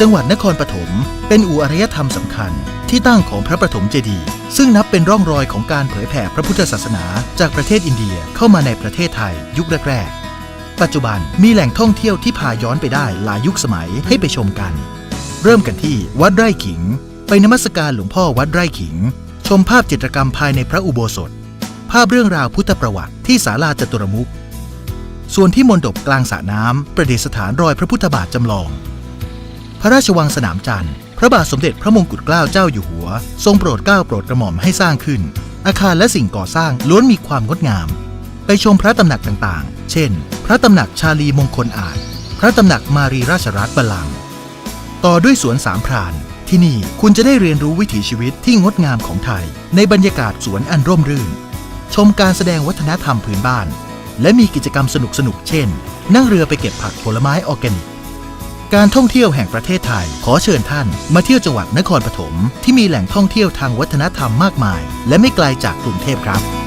จังหวัดนครปฐมเป็นอู่อารยธรรมสำคัญ ที่ตั้งของพระปฐมเจดีย์ซึ่งนับเป็นร่องรอยของการเผยแผ่พระพุทธศาสนา จากประเทศอินเดียเข้ามาในประเทศไทยยุคแรกๆ ปัจจุบันมีแหล่งท่องเที่ยวที่พาย้อนไปได้หลายยุคสมัยให้ไปชมกัน เริ่มกันที่วัดไร่ขิง ไปนมัสการหลวงพ่อวัดไร่ขิง ชมภาพจิตรกรรมภายในพระอุโบสถ ภาพเรื่องราวพุทธประวัติที่ศาลาจตุรมุขส่วนที่มณฑปกลางสระน้ำประดิษฐานรอยพระพุทธบาทจำลอง ระราชวังสนามจันทร์ พระบาทสมเด็จพระมงกุฎเกล้าเจ้าอยู่หัว ทรงโปรดเกล้าโปรดกระหม่อมให้สร้างขึ้น อาคารและสิ่งก่อสร้างล้วนมีความงดงาม ไปชมพระตำหนักต่างๆ เช่น พระตำหนักชาลีมงคลอาจ พระตำหนักมารีราชรัตน์บัลลัง ต่อด้วยสวนสามพราน ที่นี่คุณจะได้เรียนรู้วิถีชีวิตที่งดงามของไทย ในบรรยากาศสวนอันร่มรื่น ชมการแสดงวัฒนธรรมพื้นบ้าน และมีกิจกรรมสนุกๆ เช่น นั่งเรือไปเก็บผักผลไม้ออร์แกนิก การท่องเที่ยวแห่งประเทศไทย ขอเชิญท่านมาเที่ยวจังหวัดนครปฐมที่มีแหล่งท่องเที่ยวทางวัฒนธรรมมากมาย และไม่ไกลจากกรุงเทพครับ